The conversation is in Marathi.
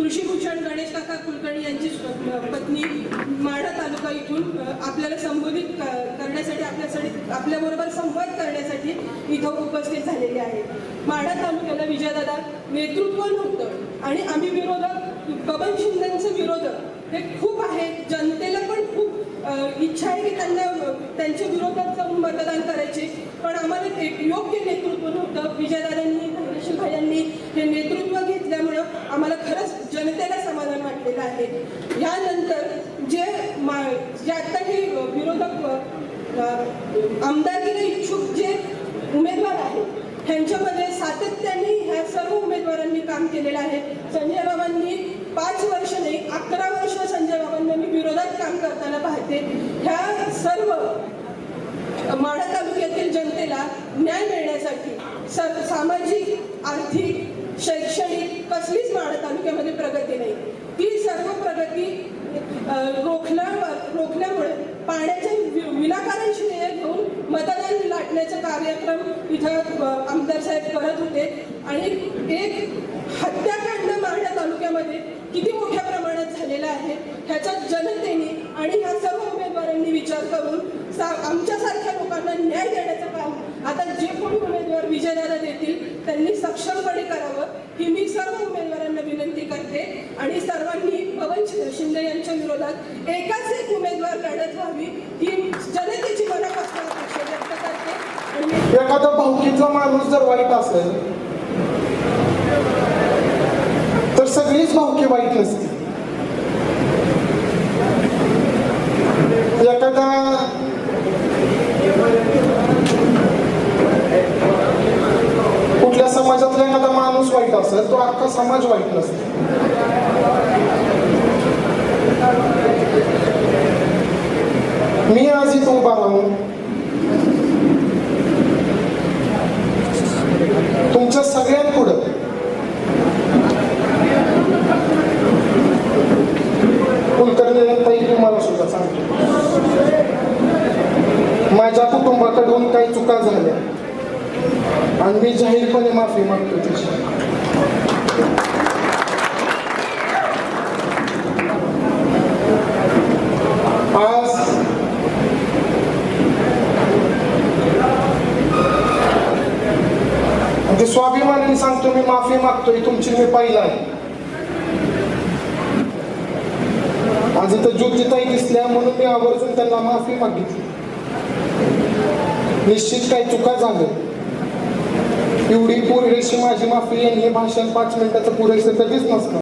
कृषीभूषण गणेश काका कुलकर्णी यांची पत्नी माढा तालुका इथून आपल्याला संबोधित करण्यासाठी आपल्यासाठी आपल्याबरोबर संवाद करण्यासाठी इथं उपस्थित झालेले आहे माढा तालुक्याला विजयदादा नेतृत्व नव्हतं आणि आम्ही विरोधक बबन शिंदेचं विरोधक हे खूप आहे जनतेला पण खूप इच्छा आहे की त्यांना त्यांच्या विरोधात जाऊन मतदान करायचे. पण आम्हाला एक योग्य नेतृत्व नव्हतं. विजयदादांनी धैर्यशील यांनी हे नेतृत्व घेतल्यामुळं आम्हाला जनतेला समाधान वाटलेलं आहे. यानंतर जे मा जे आता हे विरोधक अ, आमदारकीला इच्छुक जे उमेदवार आहेत ह्यांच्यामध्ये सातत्याने ह्या सर्व उमेदवारांनी काम केलेलं आहे. संजय बाबांनी पाच वर्ष नाही अकरा वर्ष संजय बाबांना मी विरोधात काम करताना पाहते. ह्या सर्व माढा तालुक्यातील जनतेला न्याय मिळण्यासाठी सामाजिक आर्थिक शैक्षणिक कसलीच माढा तालुक्यामध्ये प्रगती नाही. ती सर्व प्रगती रोखल्या रोखल्यामुळे पाण्याचे वि- विनाकारण श्रेय घेऊन मतदान लाटण्याचा कार्यक्रम इथं आमदार साहेब करत होते. आणि एक हत्याकांड माढा तालुक्यामध्ये किती मोठ्या प्रमाणात झालेला आहे ह्याचा जनतेने आणि ह्या सर्व उमेदवारांनी विचार करून सा आमच्यासारख्या लोकांना न्याय देण्याचं काम आता जे कोणी उमेदवार विजयदादा देतील त्यांनी सक्षमपणे करावं. ही मी सर्व उमेदवारांना विनंती करते. आणि सर्वांनी पवन शिंदे यांच्या विरोधात एकाच एक उमेदवार लढत व्हावी ही जनतेची मनापासून अपेक्षा व्यक्त करते. आणि एखादा भावकीचा माणूस जर वाईट असेल तर सगळीच भावकी वाईट असते एखादा कुठल्या समाजातला एखादा माणूस वाईट असेल तो अख्खा समाज वाईट नसतो. मी आज इथं उभा राहून तुमच्या सगळ्यात पुढं कुलकर्णी तुम्हाला सुद्धा सांगतो. माझ्या कुटुंबाकडून काही चुका झाल्या. आणि मी जाहीरपणे माफी मागतो त्याची आज ते स्वाभिमानाने सांगतो मी माफी मागतोय तुमची मी पाहिला आहे आज इथं ज्योतिताई दिसल्या म्हणून मी आवर्जून त्यांना माफी मागितली निश्चित काही चुका झाल्या एवढी पुरेशी माझी माफी आणि हे भाषण पाच मिनिटाचं पुरेसं कधीच नसतं